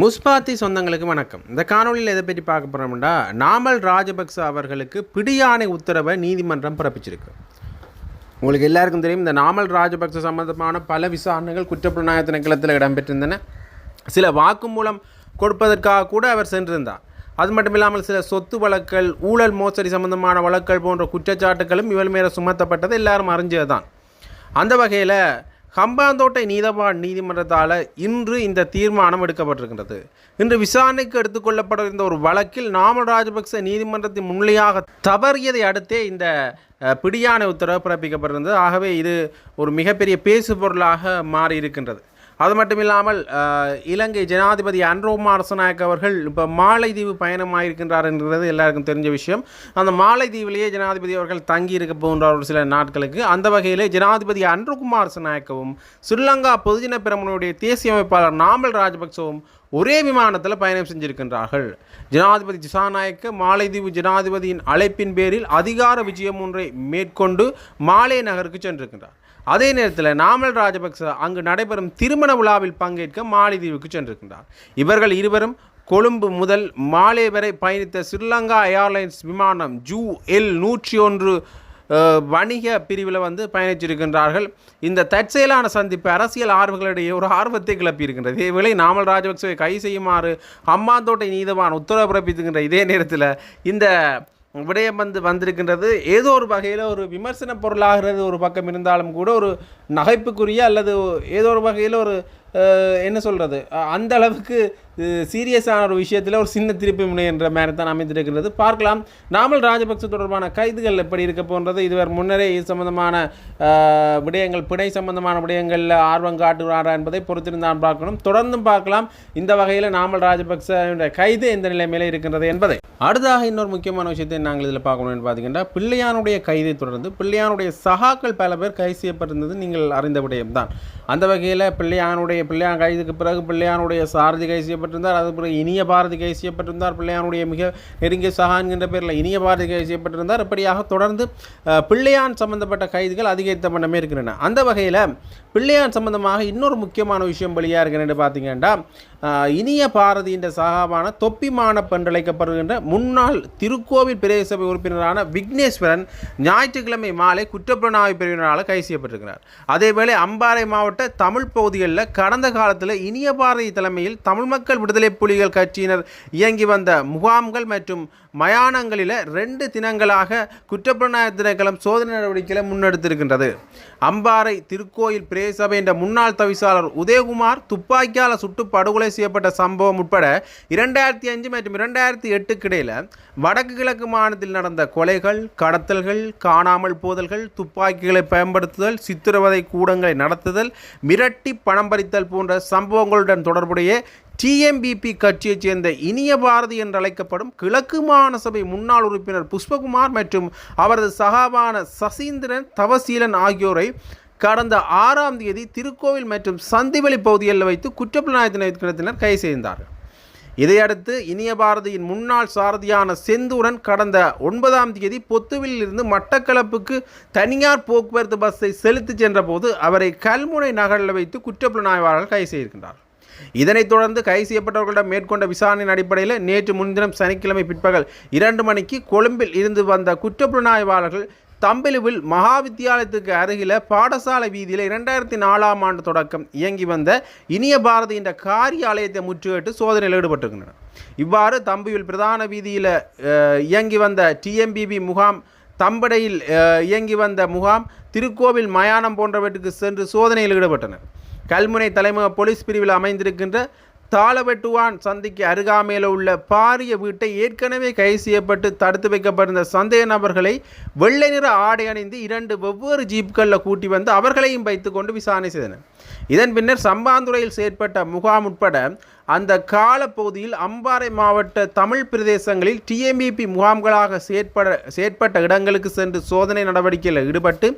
முஸ்பாத்தி சொந்தங்களுக்கு வணக்கம். இந்த காணொளியில் எதை பற்றி பார்க்க போகிறோம்னா நாமல் ராஜபக்ச அவர்களுக்கு பிடியாணை உத்தரவை நீதிமன்றம் பிறப்பிச்சிருக்கு. உங்களுக்கு எல்லாருக்கும் தெரியும் இந்த நாமல் ராஜபக்ச சம்பந்தமான பல விசாரணைகள் குற்றப்புலனாய திணைக்களத்தில் இடம்பெற்றிருந்தன. சில வாக்குமூலம் கொடுப்பதற்காக கூட அவர் சென்றிருந்தார். அது மட்டும் இல்லாமல் சில சொத்து வழக்குகள் ஊழல் மோசடி சம்பந்தமான வழக்குகள் போன்ற குற்றச்சாட்டுகளும் இவள் மேலே சுமத்தப்பட்டது எல்லாரும் அறிஞ்சது தான் அந்த வகையில் ஹம்பாந்தோட்டை நீதவான் நீதிமன்றத்தால் இன்று இந்த தீர்மானம் எடுக்கப்பட்டிருக்கின்றது. இன்று விசாரணைக்கு எடுத்துக்கொள்ளப்பட இருந்த ஒரு வழக்கில் நாமல் ராஜபக்ச நீதிமன்றத்தின் முன்னிலையாக தவறியதை அடுத்தே இந்த பிடியான உத்தரவு பிறப்பிக்கப்பட்டிருந்தது. ஆகவே இது ஒரு மிகப்பெரிய பேசு பொருளாக மாறி இருக்கின்றது அது மட்டும் இல்லாமல் இலங்கை ஜனாதிபதி அன்ரோமா அரசநாயக் அவர்கள் இப்போ மாலைதீவு பயணமாயிருக்கின்றார் என்கிறது எல்லாருக்கும் தெரிஞ்ச விஷயம். அந்த மாலைதீவிலேயே ஜனாதிபதி அவர்கள் தங்கி இருக்க ஒரு சில நாட்களுக்கு. அந்த வகையிலே ஜனாதிபதி அன்ருகுமார் அரசநாயக்கவும் ஸ்ரீலங்கா பொதுஜன பெரமுனுடைய தேசிய அமைப்பாளர் நாமல் ராஜபக்சவும் ஒரே விமானத்தில் பயணம் செஞ்சிருக்கின்றார்கள். ஜனாதிபதி திசாநாயக்க மாலைதீவு ஜனாதிபதியின் அழைப்பின் பேரில் அதிகார விஜயம் ஒன்றை மேற்கொண்டு மாலே நகருக்கு சென்றிருக்கின்றார். அதே நேரத்தில் நாமல் ராஜபக்ச அங்கு நடைபெறும் திருமண விழாவில் பங்கேற்க மாலைதீவுக்கு சென்றிருக்கின்றார். இவர்கள் இருவரும் கொழும்பு முதல் மாலே வரை பயணித்த ஸ்ரீலங்கா ஏர்லைன்ஸ் விமானம் ஜூ எல் நூற்றி ஒன்று வணிக பிரிவில் வந்து பயணிச்சிருக்கின்றார்கள் இந்த தற்செயலான சந்திப்பு அரசியல் ஆர்வங்களிடையே ஒரு ஆர்வத்தை கிளப்பியிருக்கின்றது. இதேவேளை நாமல் ராஜபக்சவை கை செய்யுமாறு அம்மாந்தோட்டை நீதவான் உத்தரவு பிறப்பித்துக்கின்ற இதே நேரத்தில் இந்த விடயம் வந்து வந்திருக்கின்றது. ஏதோ ஒரு வகையில் ஒரு விமர்சன பொருளாகிறது ஒரு பக்கம் இருந்தாலும் கூட ஒரு நகைப்புக்குரிய அல்லது ஏதோ ஒரு வகையில் ஒரு என்ன சொல்கிறது அந்த அளவுக்கு சீரியஸான ஒரு விஷயத்தில் ஒரு சின்ன திருப்பி முனை என்ற மாதிரி தான் அமைந்திருக்கிறது. பார்க்கலாம். நாமல் ராஜபக்ச தொடர்பான கைதுகள் எப்படி இருக்க போன்றது? இதுவரை முன்னரே இது சம்பந்தமான விடயங்கள் பிணை சம்பந்தமான விடயங்களில் ஆர்வம் காட்டுகிறாரா என்பதை பொறுத்திருந்தான் பார்க்கணும். தொடர்ந்தும் பார்க்கலாம். இந்த வகையில் நாமல் ராஜபக்ச கைது எந்த நிலைமையில இருக்கின்றது என்பதை. அடுத்ததாக இன்னொரு முக்கியமான விஷயத்தை நாங்கள் இதில் பார்க்கணும்னு பார்த்தீங்கன்னா பிள்ளையானுடைய கைதை தொடர்ந்து பிள்ளையானுடைய சகாக்கள் பல பேர் கைது செய்யப்பட்டிருந்தது நீங்கள் அறிந்த விடயம்தான். அந்த வகையில் பிள்ளையானுடைய பிள்ளையான் கைதுக்கு பிறகு பிள்ளையானுடைய சாரதி கைது செய்யப்பட்டிருந்தார். அதுபோல் இனிய பாரதி கைது செய்யப்பட்டிருந்தார். பிள்ளையானுடைய மிக நெருங்கிய சகா என்ற பேரில் இனிய பாரதி கைது செய்யப்பட்டிருந்தார். இப்படியாக தொடர்ந்து பிள்ளையான் சம்பந்தப்பட்ட கைதுகள் அதிகரித்த வண்ணமே இருக்கின்றன. அந்த வகையில் பிள்ளையான் சம்பந்தமாக இன்னொரு முக்கியமான விஷயம் வெளியாக இருக்கிறது பார்த்தீங்கன்னா இனிய பாரதியின் சகாவான தொப்பிமான பென்றழைக்கப்படுகின்ற முன்னாள் திருக்கோவில் பிரதேச சபை உறுப்பினரான விக்னேஸ்வரன் ஞாயிற்றுக்கிழமை மாலை குற்றப்புலனாய்வு பிரிவினரால் கைது செய்யப்பட்டிருக்கிறார். அதேவேளை அம்பாறை மாவட்ட தமிழ் பகுதிகளில் கடந்த காலத்தில் இனிய பாரதி தலைமையில் தமிழ் மக்கள் விடுதலை புலிகள் கட்சியினர் இயங்கி வந்த முகாம்கள் மற்றும் மயானங்களில் ரெண்டு தினங்களாக குற்றப்புலனாய்வு திணைக்களம் சோதனை நடவடிக்கைகளை முன்னெடுத்திருக்கின்றது. அம்பாறை திருக்கோயில் பிரேசபை என்ற முன்னாள் தவிசாளர் உதயகுமார் துப்பாக்கியால் சுட்டு படுகொலை செய்யப்பட்ட சம்பவம் உட்பட இரண்டாயிரத்தி அஞ்சு மற்றும் இரண்டாயிரத்தி எட்டுக்கு இடையில் வடக்கு கிழக்கு மாநிலத்தில் நடந்த கொலைகள் கடத்தல்கள் காணாமல் போதல்கள் துப்பாக்கிகளை பயன்படுத்துதல் சித்திரவதை கூடங்களை நடத்துதல் மிரட்டி பணம் பறித்தல் போன்ற சம்பவங்களுடன் தொடர்புடைய டிஎம்பிபி கட்சியைச் சேர்ந்த இனிய பாரதி என்று அழைக்கப்படும் கிழக்கு மாநசபை முன்னாள் உறுப்பினர் புஷ்பகுமார் மற்றும் அவரது சகாவான சசீந்திரன் தவசீலன் ஆகியோரை கடந்த ஆறாம் தேதி திருக்கோவில் மற்றும் சந்திவெளி பகுதிகளில் வைத்து குற்றப்புலனாய்வு திணைக்களத்தினர் கைது செய்தார்கள் இதையடுத்து இனிய பாரதியின் முன்னாள் சாரதியான செந்தூரன் கடந்த ஒன்பதாம் தேதி பொத்துவில் இருந்து மட்டக்களப்புக்கு தனியார் போக்குவரத்து பஸ்ஸை செலுத்திச் சென்றபோது அவரை கல்முனை நகரில் வைத்து குற்றப்புலனாய்வாளர்கள் கைது செய்திருக்கின்றார் இதனைத் தொடர்ந்து கைது செய்யப்பட்டவர்களிடம் மேற்கொண்ட விசாரணையின் அடிப்படையில் நேற்று முன்தினம் சனிக்கிழமை பிற்பகல் இரண்டு மணிக்கு கொழும்பில் இருந்து வந்த குற்றப்புலனாய்வாளர்கள் தம்பிலுவில் மகா வித்தியாலயத்துக்கு அருகில பாடசாலை வீதியில் இரண்டாயிரத்தி நாலாம் ஆண்டு தொடக்கம் இயங்கி வந்த இனிய பாரதி என்ற காரியாலயத்தை முற்றுகிட்டு சோதனையில் ஈடுபட்டிருக்கின்றனர். இவ்வாறு தம்பியில் பிரதான வீதியில் இயங்கி வந்த டிஎம்பிபி முகாம் தம்படையில் இயங்கி வந்த முகாம் திருக்கோவில் மயானம் போன்றவற்றுக்கு சென்று சோதனையில் ஈடுபட்டனர். கல்முனை தலைமுக போலீஸ் பிரிவில் அமைந்திருக்கின்ற தாளவெட்டுவான் சந்திக்கு அருகாமையில் உள்ள பாரிய வீட்டை ஏற்கனவே கைது செய்யப்பட்டு தடுத்து வைக்கப்பட்டிருந்த சந்தேக நபர்களை வெள்ளை நிற ஆடை அணிந்து இரண்டு வெவ்வேறு ஜீப்களில் கூட்டி வந்து அவர்களையும் வைத்துக்கொண்டு விசாரணை செய்தனர். இதன் பின்னர் சம்பாந்துறையில் செயற்பட்ட முகாம் உட்பட அந்த காலப்பகுதியில் அம்பாறை மாவட்ட தமிழ் பிரதேசங்களில் டிஎம்பிபி முகாம்களாக செயற்பட செயற்பட்ட இடங்களுக்கு சென்று சோதனை நடவடிக்கையில் ஈடுபட்டு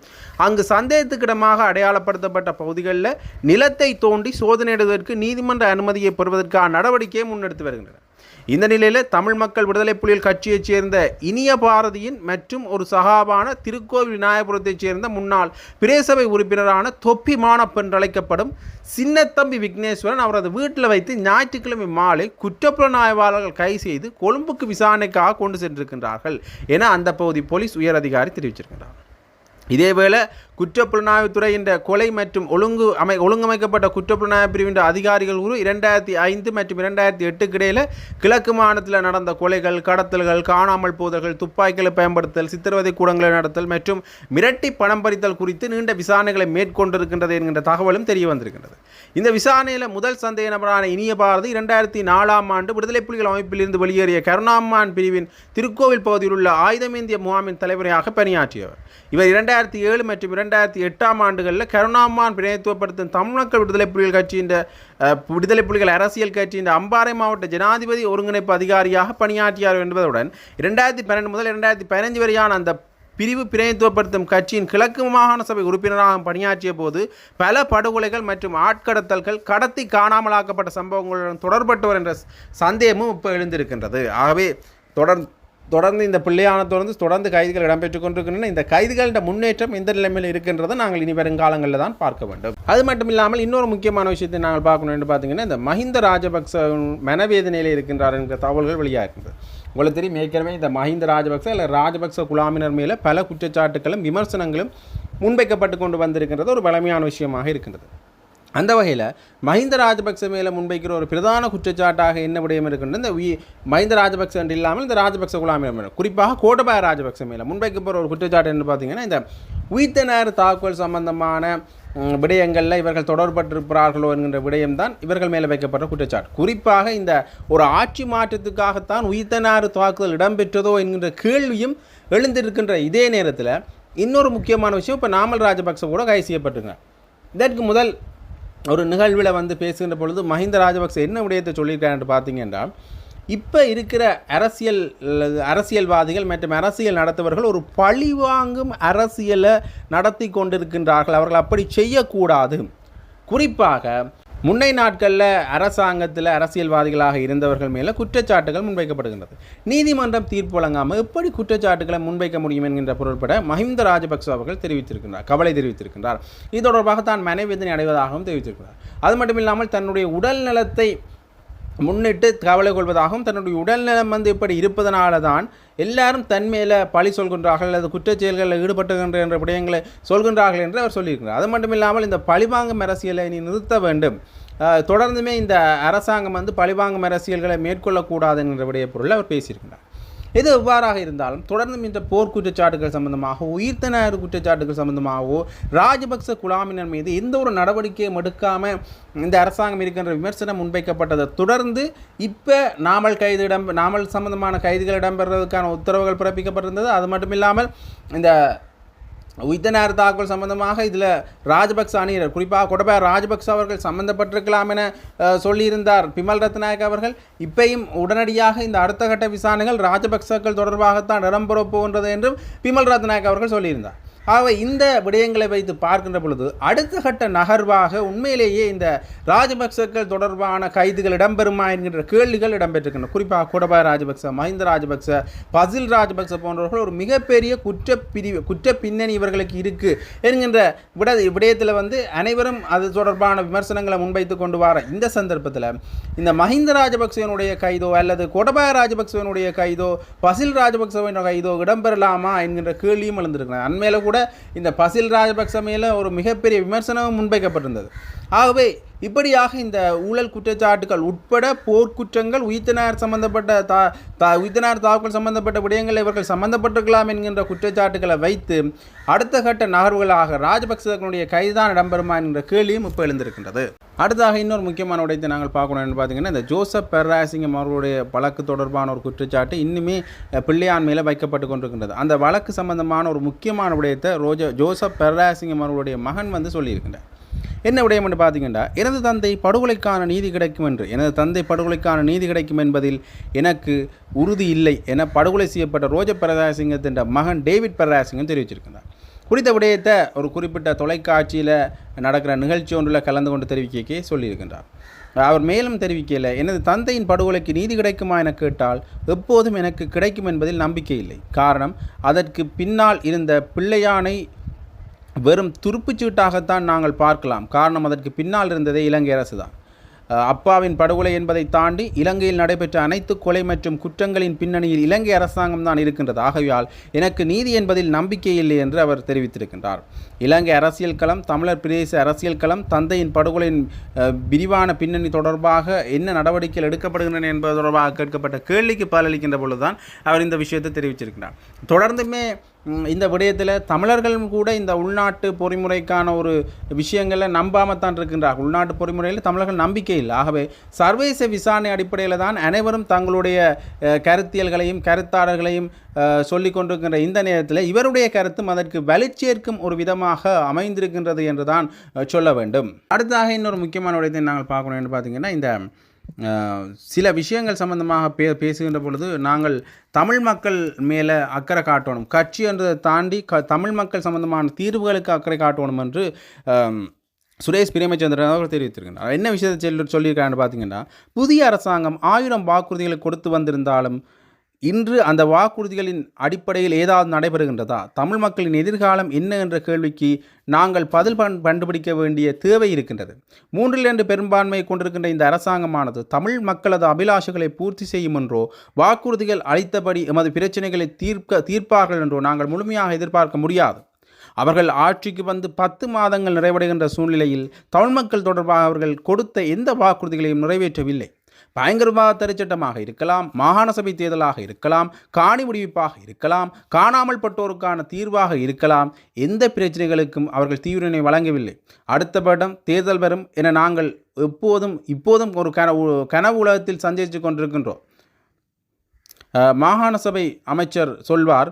அங்கு சந்தேகத்துக்கிடமாக அடையாளப்படுத்தப்பட்ட பகுதிகளில் நிலத்தை தோண்டி சோதனையிடுவதற்கு நீதிமன்ற அனுமதியை பெறுவதற்கான நடவடிக்கையை முன்னெடுத்து வருகின்றனர். இந்த நிலையில் தமிழ் மக்கள் விடுதலை புலிகள் கட்சியைச் சேர்ந்த இனிய பாரதியின் மற்றும் ஒரு சகாபான திருக்கோவில் விநாயகபுரத்தைச் சேர்ந்த முன்னாள் பிரேசபை உறுப்பினரான தொப்பி மானப் என்று அழைக்கப்படும் சின்னத்தம்பி விக்னேஸ்வரன் அவரது வீட்டில் வைத்து ஞாயிற்றுக்கிழமை மாலை குற்றப்புலனாய்வாளர்கள் கை செய்து கொழும்புக்கு விசாரணைக்காக கொண்டு சென்றிருக்கின்றார்கள் என அந்த பகுதி போலீஸ் உயர் அதிகாரி தெரிவிச்சிருக்கிறார் இதேவேளை குற்றப்புலனாய்வுத்துறை என்ற கொலை மற்றும் ஒழுங்கு அமை ஒழுங்கமைக்கப்பட்ட குற்றப்புலனாய்வு பிரிவின் அதிகாரிகள் குழு இரண்டாயிரத்தி ஐந்து மற்றும் இரண்டாயிரத்தி எட்டுக்கு இடையில் கிழக்கு மாநிலத்தில் நடந்த கொலைகள் கடத்தல்கள் காணாமல் போதல்கள் துப்பாக்கிகளை பயன்படுத்தல் சித்திரவதை கூடங்களை நடத்தல் மற்றும் மிரட்டி பணம் பறித்தல் குறித்து நீண்ட விசாரணைகளை மேற்கொண்டிருக்கின்றது என்கின்ற தகவலும் தெரிய வந்திருக்கின்றது. இந்த விசாரணையில் முதல் சந்தேக நபரான இனிய பாரதி இரண்டாயிரத்தி நாலாம் ஆண்டு விடுதலை புலிகள் அமைப்பிலிருந்து வெளியேறிய கருணாமான் பிரிவின் திருக்கோவில் பகுதியில் உள்ள ஆயுதமேந்திய முகாமின் தலைவரையாக பணியாற்றியவர். இவர் இரண்டாயிரத்தி ஏழு மற்றும் இரண்டு ரெண்டாயிரத்தி எட்டாம் ஆண்டுகளில் கருணாமான் பிரதித்துவப்படுத்தும் தமிழ்மக்கள் விடுதலை புலிகள் கட்சியின் விடுதலை புலிகள் அரசியல் கட்சியின் அம்பாறை மாவட்ட ஜனாதிபதி ஒருங்கிணைப்பு அதிகாரியாக பணியாற்றியார் என்பதுடன் இரண்டாயிரத்தி பன்னெண்டு முதல் இரண்டாயிரத்தி பதினஞ்சு வரையான அந்த பிரிவு பிரதித்துவப்படுத்தும் கட்சியின் கிழக்கு மாகாண சபை உறுப்பினராக பணியாற்றிய போது பல படுகொலைகள் மற்றும் ஆட்கடத்தல்கள் கடத்தி காணாமலாக்கப்பட்ட சம்பவங்களுடன் தொடர்பட்டவர் என்ற சந்தேகமும் இப்போ எழுந்திருக்கின்றது. ஆகவே தொடர் தொடர்ந்து இந்த பிள்ளையான தொடர்ந்து தொடர்ந்து கைதுகள் இடம்பெற்றுக் கொண்டிருக்கின்றன. இந்த கைதுகளின் முன்னேற்றம் எந்த நிலைமையில் இருக்கின்றதை நாங்கள் இனி வருங்காலங்களில் தான் பார்க்க வேண்டும். அது மட்டும் இல்லாமல் இன்னொரு முக்கியமான விஷயத்தை நாங்கள் பார்க்கணும் என்று பார்த்தீங்கன்னா இந்த மஹிந்த ராஜபக்ச மனவேதனையில் இருக்கின்றார் என்ற தகவல்கள் வெளியாக இருக்கின்றது. உங்களுக்கு தெரியும் ஏற்கனவே இந்த மஹிந்த ராஜபக்ச இல்லை ராஜபக்ச குழாமினர் மேலே பல குற்றச்சாட்டுகளும் விமர்சனங்களும் முன்வைக்கப்பட்டு கொண்டு வந்திருக்கின்றது. ஒரு பலமையான விஷயமாக இருக்கின்றது. அந்த வகையில் மஹிந்த ராஜபக்ச மேலே முன்வைக்கிற ஒரு பிரதான குற்றச்சாட்டாக என்ன விடயம் இருக்கின்றது இந்த மஹிந்த ராஜபக்ச என்று இல்லாமல் இந்த ராஜபக்ச குழாமினர் குறிப்பாக கோட்டபாய ராஜபக்ச மேலே முன்வைக்கப்படுற ஒரு குற்றச்சாட்டு என்ன பார்த்தீங்கன்னா இந்த உயிர்த்தனர் தாக்குதல் சம்பந்தமான விடயங்களில் இவர்கள் தொடர்பட்டிருக்கிறார்களோ என்கின்ற விடயம்தான் இவர்கள் மேலே வைக்கப்பட்ட குற்றச்சாட்டு. குறிப்பாக இந்த ஒரு ஆட்சி மாற்றத்துக்காகத்தான் உயிர்த்தனாறு தாக்குதல் இடம்பெற்றதோ என்கின்ற கேள்வியும் எழுந்திருக்கின்ற இதே நேரத்தில் இன்னொரு முக்கியமான விஷயம் இப்போ நாமல் ராஜபக்ச கூட கைது செய்யப்பட்டிருக்காங்க. இதற்கு முதல் ஒரு நிகழ்வில் வந்து பேசுகின்ற பொழுது மஹிந்த ராஜபக்ச என்ன விடயத்தை சொல்லியிருக்காருன்னு பார்த்தீங்கன்னா இப்போ இருக்கிற அரசியல் அரசியல்வாதிகள் மற்றும் அரசியல் நடத்துவர்கள் ஒரு பழிவாங்கும் அரசியலை நடத்தி கொண்டிருக்கின்றார்கள். அவர்கள் அப்படி செய்யக்கூடாது. குறிப்பாக முன்னை நாட்களில் அரசாங்கத்தில் அரசியல்வாதிகளாக இருந்தவர்கள் மேலே குற்றச்சாட்டுகள் முன்வைக்கப்படுகின்றது. நீதிமன்றம் தீர்ப்பு வழங்காமல் எப்படி குற்றச்சாட்டுகளை முன்வைக்க முடியும் என்கின்ற பொருள்பட மஹிந்த ராஜபக்ச அவர்கள் தெரிவித்திருக்கின்றார் கவலை தெரிவித்திருக்கின்றார். இது தொடர்பாக தான் மனைவேதனை அடைவதாகவும் தெரிவித்திருக்கிறார். அது மட்டும் இல்லாமல் தன்னுடைய உடல் நலத்தை முன்னிட்டு கவலை கொள்வதாகவும் தன்னுடைய உடல்நலம் வந்து இப்படி இருப்பதனால தான் எல்லாரும் தன் மேலே பழி சொல்கின்றார்கள் அல்லது குற்றச் செயல்களில் ஈடுபட்டுகின்ற என்ற விடயங்களை சொல்கின்றார்கள் என்று அவர் சொல்லியிருக்கிறார். அது மட்டும் இல்லாமல் இந்த பழிவாங்கும் அரசியலை நீ நிறுத்த வேண்டும். தொடர்ந்துமே இந்த அரசாங்கம் வந்து பழிவாங்கும் அரசியல்களை மேற்கொள்ளக்கூடாது என்ற விடைய பொருள் அவர் பேசியிருக்கிறார். எது எவ்வாறாக இருந்தாலும் தொடர்ந்தும் இந்த போர் குற்றச்சாட்டுகள் சம்பந்தமாக உயிர்த்தனர் குற்றச்சாட்டுகள் சம்பந்தமாகவோ ராஜபக்ச குழாமினர் மீது எந்த ஒரு நடவடிக்கையும் எடுக்காமல் இந்த அரசாங்கம் இருக்கின்ற விமர்சனம் முன்வைக்கப்பட்டதை தொடர்ந்து இப்போ நாமல் கைது இடம் நாமல் சம்பந்தமான கைதுகள் இடம்பெறுவதற்கான உத்தரவுகள் பிறப்பிக்கப்பட்டிருந்தது. அது மட்டும் இல்லாமல் இந்த உயிர்த்தனார் தாக்குதல் சம்பந்தமாக இதில் ராஜபக்ச அணியினர் குறிப்பாக கொடபய ராஜபக்ச அவர்கள் சம்பந்தப்பட்டிருக்கலாம் என சொல்லியிருந்தார். பிமல் ரத்நாயக் அவர்கள் இப்பையும் உடனடியாக இந்த அடுத்த கட்ட விசாரணைகள் ராஜபக்சக்கள் தொடர்பாகத்தான் இடம்பெறப் போகின்றது என்றும் பிமல் ரத்நாயக் அவர்கள் சொல்லியிருந்தார். ஆகவே இந்த விடயங்களை வைத்து பார்க்கின்ற பொழுது அடுத்த கட்ட நகர்வாக உண்மையிலேயே இந்த ராஜபக்சக்கள் தொடர்பான கைதுகள் இடம்பெறுமா என்கின்ற கேள்விகள் இடம்பெற்றிருக்கின்றன. குறிப்பாக கோடபாய ராஜபக்ச மஹிந்த ராஜபக்ச பசில் ராஜபக்ச போன்றவர்கள் ஒரு மிகப்பெரிய குற்ற பிரிவு குற்ற பின்னணி இவர்களுக்கு இருக்குது என்கின்ற விட விடயத்தில் வந்து அனைவரும் அது தொடர்பான விமர்சனங்களை முன்வைத்து கொண்டு வர இந்த சந்தர்ப்பத்தில் இந்த மஹிந்த ராஜபக்சவனுடைய கைதோ அல்லது கோடபாய ராஜபக்சவனுடைய கைதோ பசில் ராஜபக்சவனுடைய கைதோ இடம்பெறலாமா என்கின்ற கேள்வியும் எழுந்திருக்கிறார் அண்மையில் கூட கூட இந்த பசில் ராஜபக்ச மேலே ஒரு மிகப்பெரிய விமர்சனமும் முன்வைக்கப்பட்டிருந்தது. ஆகவே இப்படியாக இந்த ஊழல் குற்றச்சாட்டுகள் உட்பட போர்க்குற்றங்கள் உயிர்த்தனார் சம்பந்தப்பட்ட தா தா உயிர்த்தனார் தாக்குதல் சம்பந்தப்பட்ட விடயங்களை இவர்கள் சம்பந்தப்பட்டிருக்கலாம் என்கின்ற குற்றச்சாட்டுகளை வைத்து அடுத்த கட்ட நகர்வுகளாக ராஜபக்சர்களுடைய கைதான் இடம்பெறுமா என்கிற கேள்வியும் இப்போ எழுந்திருக்கின்றது. அடுத்ததாக இன்னொரு முக்கியமான விடயத்தை நாங்கள் பார்க்கணும்னு பார்த்தீங்கன்னா இந்த ஜோசப் பெர்ராசிங்கம் அவர்களுடைய வழக்கு தொடர்பான ஒரு குற்றச்சாட்டு இன்னுமே அஹ், பிள்ளையான் மேலே வைக்கப்பட்டு கொண்டிருக்கின்றது. அந்த வழக்கு சம்பந்தமான ஒரு முக்கியமான விடயத்தை ரோஜா ஜோசப் பெர்ராசிங்கம் அவர்களுடைய மகன் வந்து சொல்லியிருக்கின்றார். என்ன விடயம் என்று பார்த்தீங்கன்னா எனது தந்தை படுகொலைக்கான நீதி கிடைக்கும் என்று எனது தந்தை படுகொலைக்கான நீதி கிடைக்கும் என்பதில் எனக்கு உறுதி இல்லை என படுகொலை செய்யப்பட்ட ரோஜ பிரதாசிங்கத்தின் மகன் டேவிட் பிரதாசிங்கம் தெரிவிச்சிருக்கிறார் குறித்த விடயத்தை ஒரு குறிப்பிட்ட தொலைக்காட்சியில் நடக்கிற நிகழ்ச்சி ஒன்றில் கலந்து கொண்டு தெரிவிக்க சொல்லியிருக்கின்றார். அவர் மேலும் தெரிவிக்கையில் எனது தந்தையின் படுகொலைக்கு நீதி கிடைக்குமா என கேட்டால் எப்போதும் எனக்கு கிடைக்கும் என்பதில் நம்பிக்கை இல்லை. காரணம் அதற்கு பின்னால் இருந்த பிள்ளையானை வெறும் துருப்புச்சீட்டாகத்தான் நாங்கள் பார்க்கலாம். காரணம் அதற்கு பின்னால் இருந்ததே இலங்கை அரசு தான் அப்பாவின் படுகொலை என்பதை தாண்டி இலங்கையில் நடைபெற்ற அனைத்து கொலை மற்றும் குற்றங்களின் பின்னணியில் இலங்கை அரசாங்கம் தான் இருக்கின்றது. ஆகையால் எனக்கு நீதி என்பதில் நம்பிக்கை இல்லை என்று அவர் தெரிவித்திருக்கின்றார். இலங்கை அரசியல் களம் தமிழர் பிரதேச அரசியல் களம் தந்தையின் படுகொலையின் விரிவான பின்னணி தொடர்பாக என்ன நடவடிக்கைகள் எடுக்கப்படுகின்றன என்பது தொடர்பாக கேட்கப்பட்ட கேள்விக்கு பதிலளிக்கின்ற பொழுதுதான் அவர் இந்த விஷயத்தை தெரிவிச்சிருக்கிறார் தொடர்ந்துமே இந்த விடயத்தில் தமிழர்களும் கூட இந்த உள்நாட்டு பொறிமுறைக்கான ஒரு விஷயங்களை நம்பாமல் தான் இருக்கின்றார்கள். உள்நாட்டு பொறிமுறையில் தமிழர்கள் நம்பிக்கை இல்லை. ஆகவே சர்வதேச விசாரணை அடிப்படையில் தான் அனைவரும் தங்களுடைய கருத்தியல்களையும் கருத்தாளர்களையும் சொல்லி கொண்டிருக்கின்ற இந்த நேரத்தில் இவருடைய கருத்தும் அதற்கு வலிச்சேர்க்கும் ஒரு விதமாக அமைந்திருக்கின்றது என்று தான் சொல்ல வேண்டும். அடுத்ததாக இன்னொரு முக்கியமான விடயத்தை நாங்கள் பார்க்கணும் என்று பார்த்தீங்கன்னா இந்த சில விஷயங்கள் சம்பந்தமாக பே பேசுகின்ற பொழுது நாங்கள் தமிழ் மக்கள் மேலே அக்கறை காட்டணும். கட்சி என்றதை தாண்டி க தமிழ் மக்கள் சம்பந்தமான தீர்வுகளுக்கு அக்கறை காட்டணும் என்று சுரேஷ் பிரேமச்சந்திரன் அவர்கள் தெரிவித்திருக்கிறார் என்ன விஷயத்தை சொல்லி சொல்லியிருக்காருன்னு பார்த்தீங்கன்னா புதிய அரசாங்கம் ஆயிரம் வாக்குறுதிகளை கொடுத்து வந்திருந்தாலும் இன்று அந்த வாக்குறுதிகளின் அடிப்படையில் ஏதாவது நடைபெறுகின்றதா? தமிழ் மக்களின் எதிர்காலம் என்ன என்ற கேள்விக்கு நாங்கள் பதில் பண் கண்டுபிடிக்க வேண்டிய தேவை இருக்கின்றது. மூன்றில் இரண்டு பெரும்பான்மையை கொண்டிருக்கின்ற இந்த அரசாங்கமானது தமிழ் மக்களது அபிலாஷைகளை பூர்த்தி செய்யும் என்றோ வாக்குறுதிகள் அளித்தபடி எமது பிரச்சனைகளை தீர்க்க தீர்ப்பார்கள் என்றோ நாங்கள் முழுமையாக எதிர்பார்க்க முடியாது. அவர்கள் ஆட்சிக்கு வந்து பத்து மாதங்கள் நிறைவடைகின்ற சூழ்நிலையில் தமிழ் மக்கள் தொடர்பாக அவர்கள் கொடுத்த எந்த வாக்குறுதிகளையும் நிறைவேற்றவில்லை. பயங்கரவாத தரிச்சட்டமாக இருக்கலாம் மாகாண சபை தேர்தலாக இருக்கலாம் காணி முடிவிப்பாக இருக்கலாம் காணாமல் பட்டோருக்கான தீர்வாக இருக்கலாம். எந்த பிரச்சனைகளுக்கும் அவர்கள் தீவிரனை வழங்கவில்லை. அடுத்த படம் தேர்தல் வரும் என நாங்கள் எப்போதும் இப்போதும் ஒரு கனவு கனவு உலகத்தில் சஞ்சரித்து கொண்டிருக்கின்றோம். மாகாண சபை அமைச்சர் சொல்வார்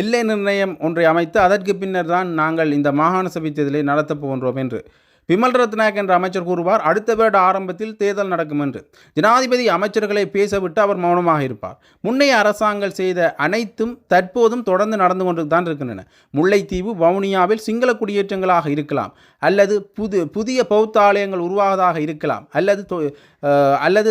எல்லை நிர்ணயம் ஒன்றை அமைத்து அதற்கு பின்னர் தான் நாங்கள் இந்த மாகாண சபை தேர்தலை நடத்தப் போகின்றோம் என்று. விமல் ரத்நாயக் என்ற அமைச்சர் கூறுவார் அடுத்த வருட ஆரம்பத்தில் தேர்தல் நடக்கும் என்று. ஜனாதிபதி அமைச்சர்களை பேசவிட்டு அவர் மௌனமாக இருப்பார். முன்னைய அரசாங்கம் செய்த அனைத்தும் தற்போதும் தொடர்ந்து நடந்து கொண்டு தான் இருக்கின்றன. முல்லைத்தீவு வவுனியாவில் சிங்கள குடியேற்றங்களாக இருக்கலாம். அல்லது புது புதிய பௌத்த ஆலயங்கள் உருவாவதாக இருக்கலாம். அல்லது தொ- அல்லது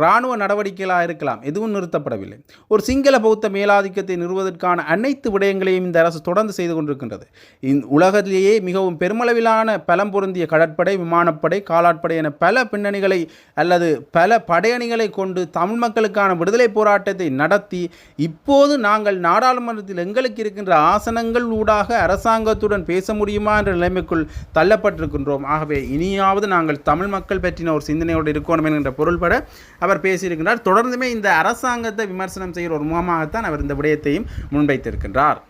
இராணுவ நடவடிக்கைகளாக இருக்கலாம். எதுவும் நிறுத்தப்படவில்லை. ஒரு சிங்கள பௌத்த மேலாதிக்கத்தை நிறுவதற்கான அனைத்து விடயங்களையும் இந்த அரசு தொடர்ந்து செய்து கொண்டிருக்கின்றது. இந் உலகத்திலேயே மிகவும் பெருமளவிலான பலம் பொருந்திய கடற்படை விமானப்படை காலாட்படை என பல பின்னணிகளை அல்லது பல படையணிகளை கொண்டு தமிழ் மக்களுக்கான விடுதலை போராட்டத்தை நடத்தி இப்போது நாங்கள் நாடாளுமன்றத்தில் எங்களுக்கு இருக்கின்ற ஆசனங்கள் ஊடாக அரசாங்கத்துடன் பேச முடியுமா என்ற நிலைமைக்குள் தள்ளப்பட்டிருக்கின்றோம். ஆகவே இனியாவது நாங்கள் தமிழ் மக்கள் பற்றின ஒரு சிந்தனையோடு இருக்கணும் என்ற பொருள்பட அவர் பேசியிருக்கின்றார். தொடர்ந்துமே இந்த அரசாங்கத்தை விமர்சனம் செய்கிற ஒரு முகமாகத்தான் அவர் இந்த விடயத்தையும் முன்வைத்திருக்கின்றார்.